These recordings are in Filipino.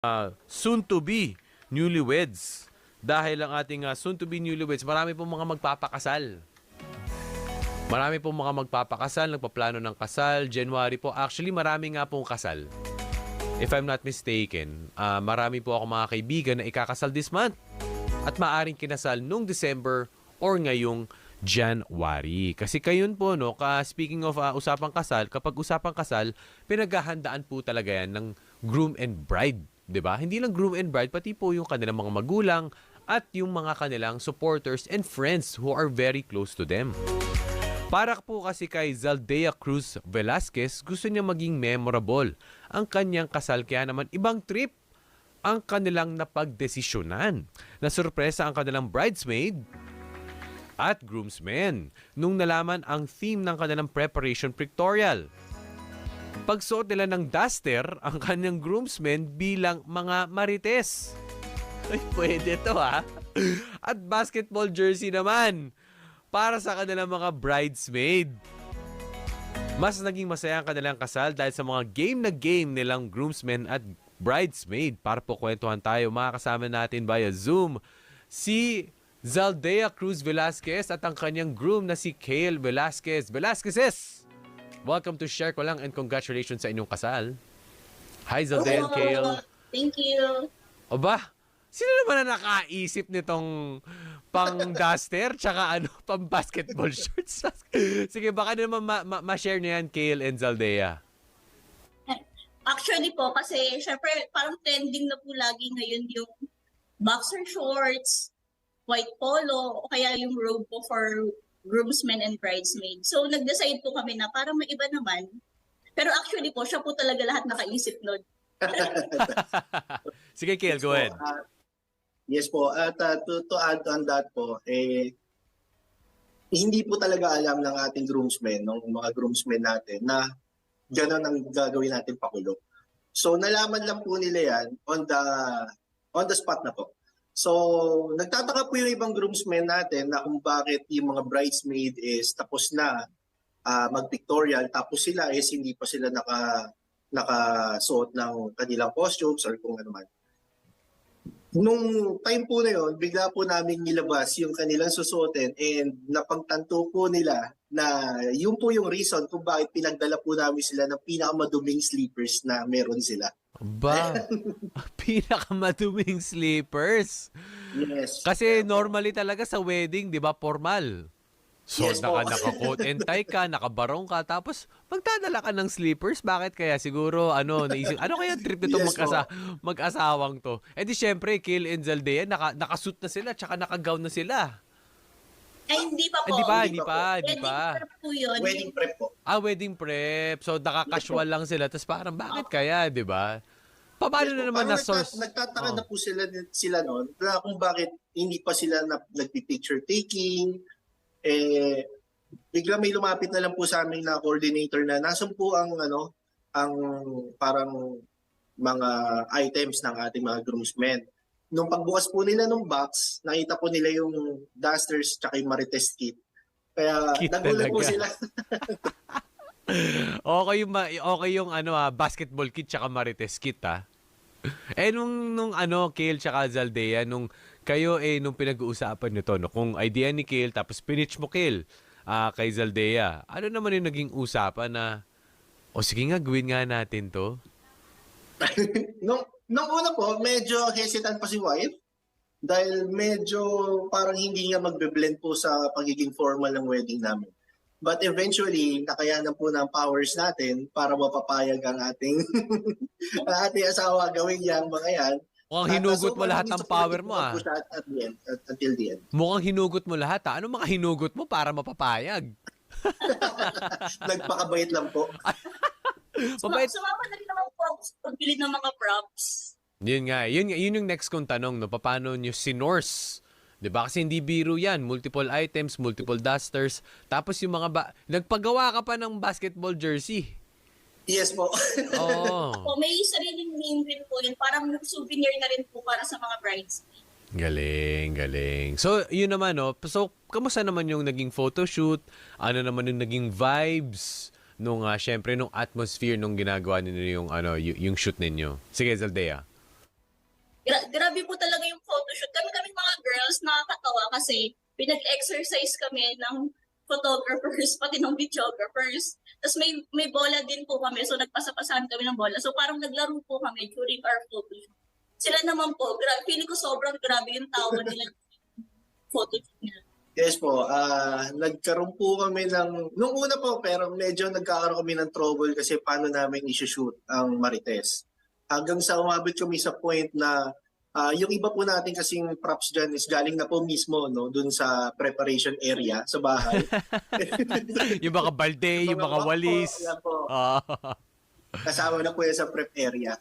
uh, soon-to-be newlyweds. Dahil ang ating uh, soon-to-be newlyweds, marami pong mga magpapakasal. Marami pong mga magpapakasal, nagpaplano ng kasal. January po, actually marami nga pong kasal. If I'm not mistaken, uh, marami po ako mga kaibigan na ikakasal this month. At maaring kinasal nung December or ngayong January. Kasi kayon po, no, ka, speaking of uh, usapang kasal, kapag usapang kasal, pinaghahandaan po talaga yan ng groom and bride. 'Di ba? Hindi lang groom and bride, pati po yung kanilang mga magulang at yung mga kanilang supporters and friends who are very close to them. Para po kasi kay Zaldea Cruz Velasquez, gusto niya maging memorable ang kanyang kasal kaya naman ibang trip ang kanilang napagdesisyonan. Na sorpresa ang kanilang bridesmaid at groomsmen nung nalaman ang theme ng kanilang preparation pictorial. Pagsuot nila ng duster ang kanyang groomsmen bilang mga marites. Ay, pwede to ha. At basketball jersey naman para sa kanilang mga bridesmaid. Mas naging masaya ang kanilang kasal dahil sa mga game na game nilang groomsmen at bridesmaid. Para po kwentuhan tayo, makakasama natin via Zoom si Zaldea Cruz Velasquez at ang kanyang groom na si Kale Velasquez. Velasquezes! Welcome to Share Ko Lang and congratulations sa inyong kasal. Hi Zaldea and Kale. Thank you. O ba? Sino naman na nakaisip nitong pang duster tsaka ano, pang basketball shorts? Sige, baka naman ma- ma- ma-share niyo yan, Kale and Zaldea. Actually po, kasi syempre parang trending na po lagi ngayon yung boxer shorts, white polo, o kaya yung robe po for groomsmen and bridesmaids. So nag-decide po kami na parang may iba naman. Pero actually po, siya po talaga lahat nakaisip nun. Sige, Kale, go ahead. Uh, yes po. At uh, to, to add on that po, eh, hindi po talaga alam ng ating groomsmen, ng mga groomsmen natin, na gano'n ang gagawin natin pakulo. So nalaman lang po nila yan on the on the spot na po. So nagtataka po yung ibang groomsmen natin na kung bakit yung mga bridesmaid is tapos na uh, mag-pictorial tapos sila is hindi pa sila naka nakasuot ng kanilang costumes or kung ano man. Nung time po na yon, bigla po namin nilabas yung kanilang susuotin and napagtanto po nila na yun po yung reason kung bakit pinagdala po namin sila ng pinakamaduming sleepers na meron sila. Ba, pinakamaduming sleepers. Yes. Kasi normally talaga sa wedding, di ba, formal. So, Yes naka, naka-coat and tie ka, nakabarong ka, tapos magdadala ka ng sleepers. Bakit kaya? Siguro, ano, naisip, ano kaya trip nito Yes mag-asa, mag-asawang to? Eh di syempre, Kill and Zaldea, naka, nakasuit na sila, tsaka naka-gown na sila. Ay, hindi pa po. Hindi pa, hindi hindi pa pa, hindi Wedding pa. prep po yun. Wedding prep po. Ah, wedding prep. So, naka-casual lang sila. Tapos parang, bakit kaya, di ba? Paano Yes na naman na source? nagta- nagtataka Oh. na po sila, sila noon kung bakit hindi pa sila na, nagpi-picture taking. Eh, bigla may lumapit na lang po sa amin na coordinator na nasan po ang ano ang parang mga items ng ating mga groomsmen. Nung pagbukas po nila ng box, nakita po nila yung dusters tsaka yung marites kit. Kaya Kit nagulat po sila. okay yung, okay yung ano, ah, basketball kit tsaka marites kit, ah. Eh, nung, nung ano, Kale tsaka Zaldea, nung kayo eh, nung pinag-uusapan nyo to, no, kung idea ni Kale, tapos pinitch mo Kale ah, kay Zaldea, ano naman yung naging usapan na, o sige nga, gawin nga natin to? nung, nung una po, medyo hesitant pa si wife. Dahil medyo parang hindi nga magbe-blend po sa pagiging formal ng wedding namin. But eventually, nakayanan po ng powers natin para mapapayag ang ating ating asawa gawin yan, mga yan. Mukhang hinugot mo lahat ng power mo, ah. po siya At, at the end, at, until the end. Mukhang hinugot mo lahat, ah. Ano mga hinugot mo para mapapayag? Nagpakabait lang po. Mabait. Sumama na rin naman po ako sa pagbili ng mga props. Yun nga, yun, yun yung next kong tanong, no? Paano nyo sinorse? 'Di ba? Kasi hindi biro yan. Multiple items, multiple dusters. Tapos yung mga ba... Nagpagawa ka pa ng basketball jersey. Yes po. Oo. Po, may sariling name rin po yun. Parang souvenir na rin po para sa mga brides. galing, galing. So, yun naman, no? So, kamusta naman yung naging photoshoot? Ano naman yung naging vibes? Nung, uh, syempre, nung atmosphere nung ginagawa ninyo yung, ano, y- yung shoot ninyo. Sige, Zaldea. gra- grabe po talaga yung photoshoot. Kami kami mga girls nakakatawa kasi pinag-exercise kami ng photographers, pati ng videographers. Tapos may may bola din po kami, so nagpasapasahan kami ng bola. So parang naglaro po kami during our photoshoot. Sila naman po, gra- feeling ko sobrang grabe yung tawa nila photoshoot nila. Yes po, ah nagkaroon po kami ng, nung una po, pero medyo nagkakaroon kami ng trouble kasi paano namin isushoot ang Marites. Hanggang sa umabot kami sa point na ah, yung iba po natin kasing props dyan is galing na po mismo no, dun sa preparation area sa bahay. yung mga balde, yung mga Opo, walis. yan po. Ah, Kasama na po yan sa prep area.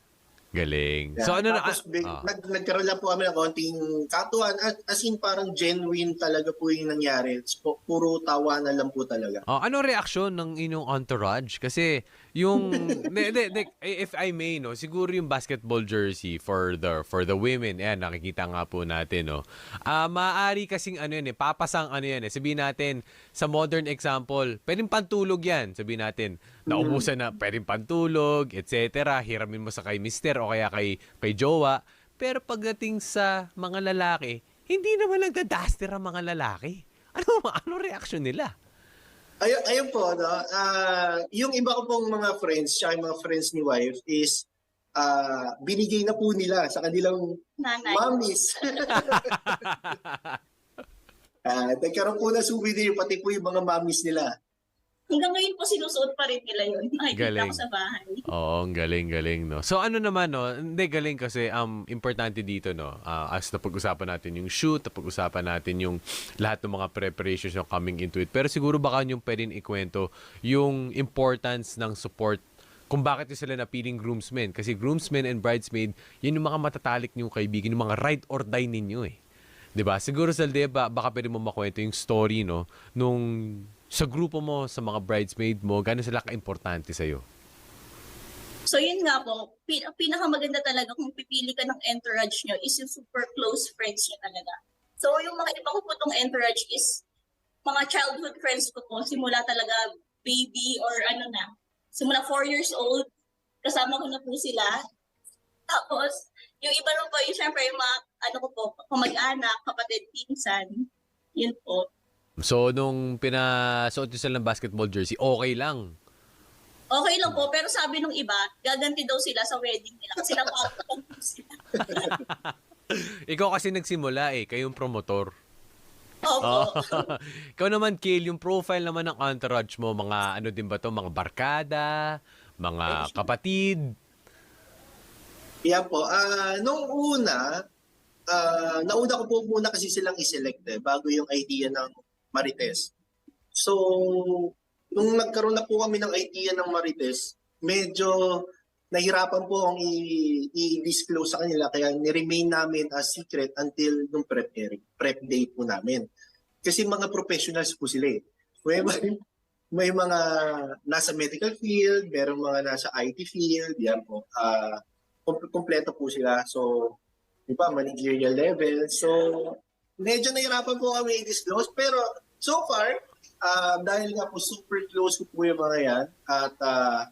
galing. Yeah. So ano na Tapos, big- ah, nag, nagkaroon lang po kami ng konting katuan. As, as in parang genuine talaga po yung nangyari. Pu- puro tawanan lang po talaga. Oh, ano reaksyon ng inyong entourage? Kasi yung de, de, de, if I may no, siguro yung basketball jersey for the for the women, ayan nakikita nga po natin no. Ah, maaari kasing ano yan eh, papasang ano yan eh. Sabihin natin sa modern example, pwedeng pantulog yan. Sabihin natin, naubusan na pwedeng pantulog, etc. Hiramin mo sa kay mister o kaya kay kay jowa. Pero pagdating sa mga lalaki, hindi naman nagda-duster ang mga lalaki. Ano ano reaction nila? Ay, ayun po, no? ah yung iba ko pong mga friends, siya yung mga friends ni wife is ah binigay na po nila sa kanilang Nanay. mommies. Ah, nagkaroon po na souvenir, pati po yung mga mommies nila. Hanggang ngayon po sinusuot pa rin nila yun. Nakikita Galing. ko sa bahay. Oo, ang galing, galing, no? So, ano naman, no? Hindi, galing kasi, um, importante dito, no? Ah, as napag-usapan natin yung shoot, napag-usapan natin yung lahat ng mga preparations yung coming into it. Pero siguro baka yung pwedeng ikwento yung importance ng support kung bakit yung sila napiling groomsmen. Kasi groomsmen and bridesmaid, yun yung mga matatalik niyong kaibigan, yung mga ride or die ninyo, eh. 'Di ba? Siguro sa ba, baka pwede mo makwento yung story, no? Nung sa grupo mo, sa mga bridesmaid mo, gano'n sila ka-importante sa'yo? So yun nga po, pin- pinakamaganda talaga kung pipili ka ng entourage nyo is yung super close friends nyo talaga. So yung mga iba ko po tong entourage is mga childhood friends ko po, simula talaga baby or ano na, simula 4 years old, kasama ko na po sila. Tapos, yung iba rin po, yung syempre yung mga, ano ko po, kamag-anak, kapatid, pinsan, yun po. So, nung pinasuot nyo sila ng basketball jersey, okay lang. Okay lang po, pero sabi nung iba, gaganti daw sila sa wedding nila kasi napapapang po sila. Ikaw kasi nagsimula eh, kayong promotor. Opo. Ikaw naman, Kill, yung profile naman ng entourage mo, mga ano din ba to, mga barkada, mga kapatid. Yan po. Ah, nung una, ah, nauna ko po muna kasi silang iselect eh, bago yung idea ng Marites. So, nung nagkaroon na po kami ng idea ng Marites, medyo nahirapan po akong i- i-disclose sa kanila kaya ni-remain namin as secret until nung prep, eri- prep day po namin. Kasi mga professionals po sila eh. May, may mga nasa medical field, merong mga nasa IT field, yan po. Kom- kompleto po sila. So, di ba, managerial level. So, medyo nahirapan po kami i-disclose. Pero, so far, ah, dahil nga po super close ko po yung mga yan, at ah,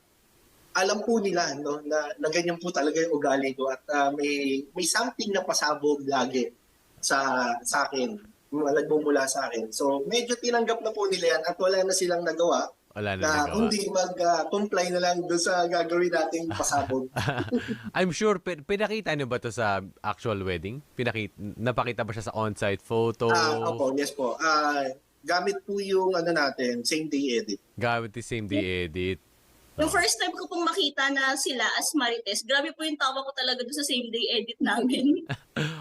alam po nila no, na, na ganyan po talaga yung ugali ko at ah, may may something na pasabog lagi sa sa akin nagmumula sa akin. So medyo tinanggap na po nila yan at wala na silang nagawa Wala na na nagawa. kundi mag-comply na lang doon sa gagawin nating pasabog. I'm sure, pin- pinakita niyo ba to sa actual wedding? Pinakita, napakita ba siya sa on-site photo? Ah, opo, yes po. Ah, gamit po yung ano natin, same day edit. Gamit yung same day edit. Yung first time ko pong makita na sila as Marites, grabe po yung tawa ko talaga doon sa same day edit namin.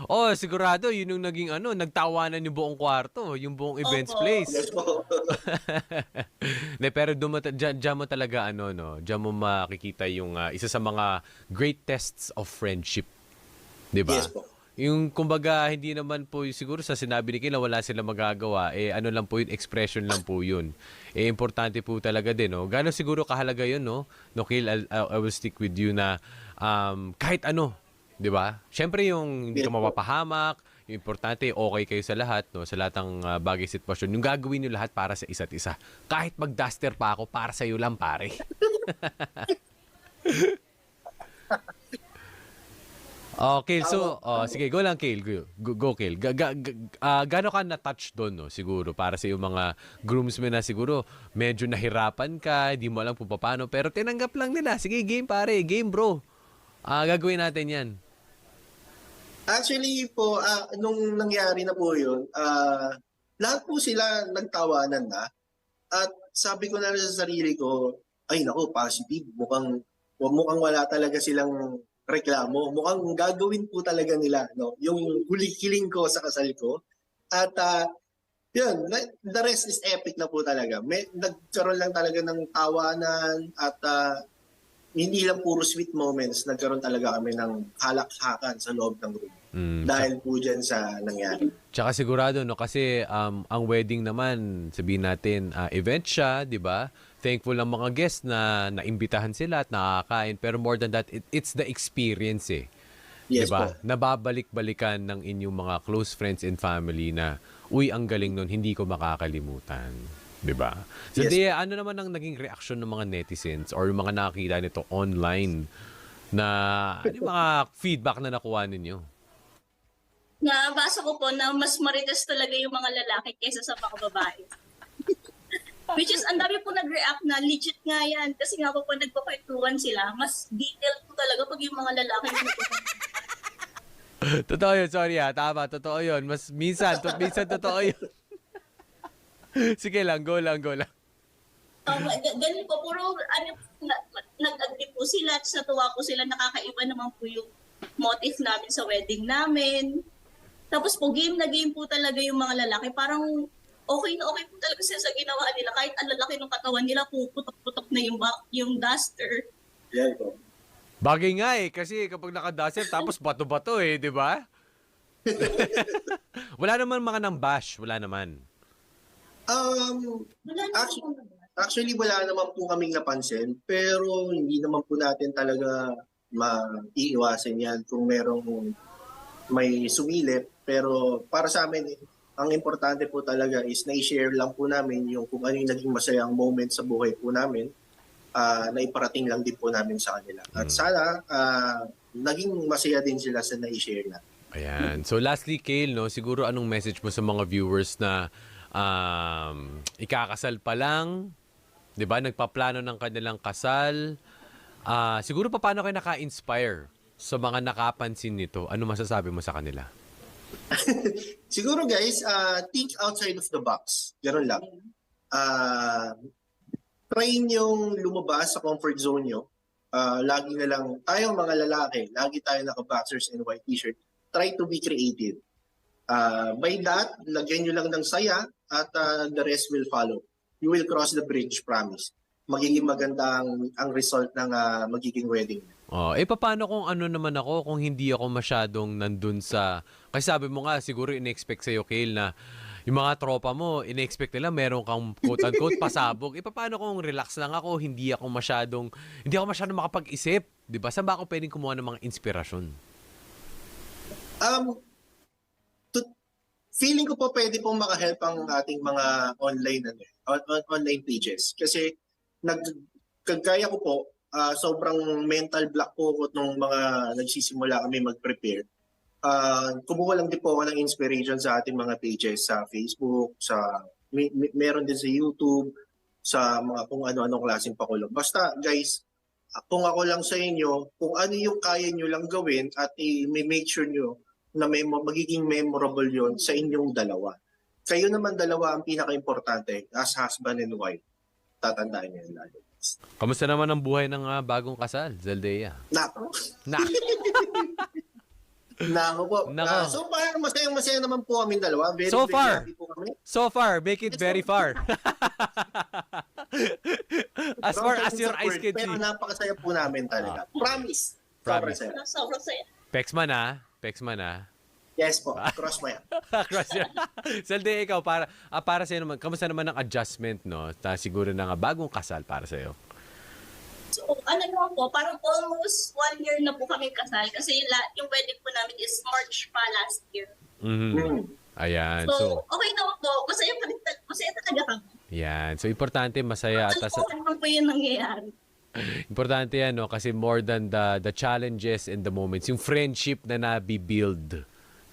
Oh, sigurado, yun yung naging ano, nagtawanan yung buong kwarto, yung buong events Opo. place. Yes po. Ne, pero dun mo, ta- dyan, dyan mo talaga ano no, dyan mo makikita yung ah, isa sa mga great tests of friendship. 'Di ba? yes po. Yung kumbaga hindi naman po siguro sa sinabi ni Kila wala sila magagawa, eh ano lang po yun, expression lang po yun. Eh importante po talaga din, no. Gano siguro kahalaga yun, no? No Kil, I, I will stick with you na um, kahit ano, 'di ba? Syempre yung hindi ka mapapahamak, yung importante okay kayo sa lahat, no, sa lahat ng ah, bagay sitwasyon. Yung gagawin niyo lahat para sa isa't isa. Kahit mag-duster pa ako, para sa iyo lang, pare. Oh, Kale, so, oh, sige, go lang, Kale. Go, go, go Kale. Ga, ga, ga, ah, gaano ka na-touch doon, no, siguro, para sa yung mga groomsmen na siguro, medyo nahirapan ka, hindi mo alam kung paano, pero tinanggap lang nila. Sige, game pare, game bro. Ah, gagawin natin yan. Actually po, ah, nung nangyari na po yun, ah, lahat po sila nagtawanan na. At sabi ko na rin sa sarili ko, ay nako, positive. Mukhang, mukhang wala talaga silang reklamo. Mukhang gagawin po talaga nila no? yung huli-kiling ko sa kasal ko. At ah, yun, the rest is epic na po talaga. May, nagkaroon lang talaga ng tawanan at ah, hindi lang puro sweet moments, nagkaroon talaga kami ng halak-hakan sa loob ng room. Mm, Dahil po dyan sa nangyari. Tsaka sigurado no kasi um, ang wedding naman sabihin natin ah, event siya, 'di ba? Thankful ang mga guests na naimbitahan sila at nakakain pero more than that it, it's the experience eh. Yes 'Di ba? po. Nababalik-balikan ng inyong mga close friends and family na uy ang galing nun hindi ko makakalimutan. 'Di ba? So Yes. Dea, ano naman ang naging reaction ng mga netizens or mga nakakita nito online na ano yung mga feedback na nakuha ninyo? Nabasa ko po na mas marites talaga yung mga lalaki kaysa sa mga babae. Which is, ang dami po nag-react na legit nga yan. Kasi nga po po nagpapakituan sila, mas detailed po talaga pag yung mga lalaki totoo yun, sorry ah. Tama, totoo yun. Mas minsan, to, minsan totoo yun. Sige lang, go lang, go lang. Um, ganun po, puro ano, na, nag-agree po sila, at sa tuwa po sila, nakakaiba naman po yung motive namin sa wedding namin. Tapos po, game na game po talaga yung mga lalaki. Parang okay na okay po talaga sila sa ginawa nila. Kahit ang lalaki ng katawan nila, puputok-putok na yung, ba- yung duster. Yan po. Bagay nga eh, kasi kapag nakadaser, tapos bato-bato eh, di ba? wala naman mga nang bash, wala naman. Um, Wala Actually- actually, wala naman po kaming napansin, pero hindi naman po natin talaga maiiwasan yan kung merong may sumilip. Pero para sa amin, ang importante po talaga is na-share lang po namin yung kung ano yung naging masayang moment sa buhay po namin ah, na iparating lang din po namin sa kanila. At Mm. sana ah, naging masaya din sila sa na-share na. Ayan. So lastly, Kale, no, siguro anong message mo sa mga viewers na um, ikakasal pa lang, 'di ba? Nagpaplano ng kanilang kasal. Ah, siguro pa paano kayo naka-inspire sa mga nakapansin nito? Ano masasabi mo sa kanila? Siguro guys, uh, think outside of the box. Ganun lang. Uh, try yung lumabas sa comfort zone nyo. Uh, lagi na lang, tayong mga lalaki, lagi tayo naka-boxers and white t-shirt. Try to be creative. Uh, by that, lagyan nyo lang ng saya at uh, the rest will follow. You will cross the bridge, promise. Magiging maganda ang, ang result ng uh, magiging wedding. Oh, eh paano kung ano naman ako kung hindi ako masyadong nandun sa kasi sabi mo nga siguro in-expect sa Kale na yung mga tropa mo, in-expect nila meron kang quote-unquote pasabog. Eh paano kung relax lang ako, hindi ako masyadong hindi ako masyadong makapag-isip, 'di ba? Saan ba ako pwedeng kumuha ng mga inspirasyon? Um, to- feeling ko po pwede pong makahelp ang ating mga online ano, on, on- online pages. Kasi nag kagaya ko po, ah, sobrang mental block po ako nung mga nagsisimula kami mag-prepare. Ah, kumuha lang din po ako ng inspiration sa ating mga pages sa Facebook, sa may, may- meron din sa YouTube, sa mga kung ano-anong klaseng pakulo. Basta guys, kung ako lang sa inyo, kung ano yung kaya nyo lang gawin at i-make sure nyo na may magiging memorable yon sa inyong dalawa. Kayo naman dalawa ang pinaka-importante as husband and wife. Tatandaan niyo yun lalo. Kamusta naman ang buhay ng ah, bagong kasal, Zeldea? Nako. Na, Nako po. Nako. Ah, so far, masayang-masaya naman po kami dalawa. Very, So very far. happy po kami. so far, make it very far. as far as your eyes can Pero see. napakasaya po namin talaga. Promise. Sobrang Promise. saya. Sobrang saya. Pexman ah, Pexman ah. Yes po. Cross mo yan. Cross yan. Salde, ikaw, para, ah, para sa'yo naman, kamusta naman ang adjustment, no? Ta, siguro na nga bagong kasal para sa'yo. So, ano naman po, parang almost one year na po kami kasal kasi la, yung wedding po namin is March pa last year. Mhm. Mm. Ayan, So, so, okay naman po. Masaya pa rin, tal- masaya talaga kami. yan. So, importante, masaya. Ano Tas, po, ano po yung nangyayari? Importante yan, no? Kasi more than the, the challenges and the moments, yung friendship na nabibuild,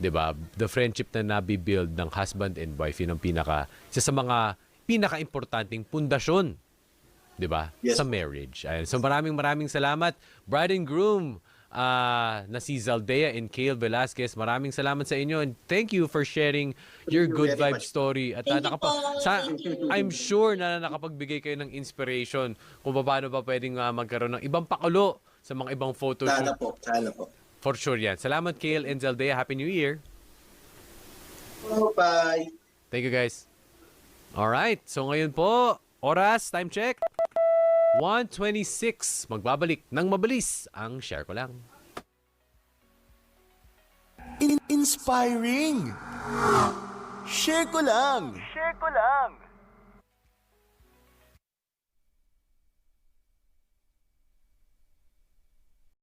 di ba? The friendship na nabibuild ng husband and wife, yun ang pinaka, isa sa mga pinaka-importanting pundasyon, di ba? Yes. Sa marriage. Ayan. So maraming maraming salamat, bride and groom, ah, na si Zaldea and Kale Velasquez. Maraming salamat sa inyo and thank you for sharing your you good vibe story. At Thank you nakapa- po. sa. I'm sure na nakapagbigay kayo ng inspiration kung paano ba pwedeng ah, magkaroon ng ibang pakulo sa mga ibang photo Sana po, sana po. For sure yan. Salamat, Kale and Zaldea. Happy New Year. Oh, bye. Thank you, guys. Alright. So ngayon po, oras, time check. 1.26. Magbabalik ng mabilis ang share ko lang. In- inspiring. Share ko lang. Share ko lang.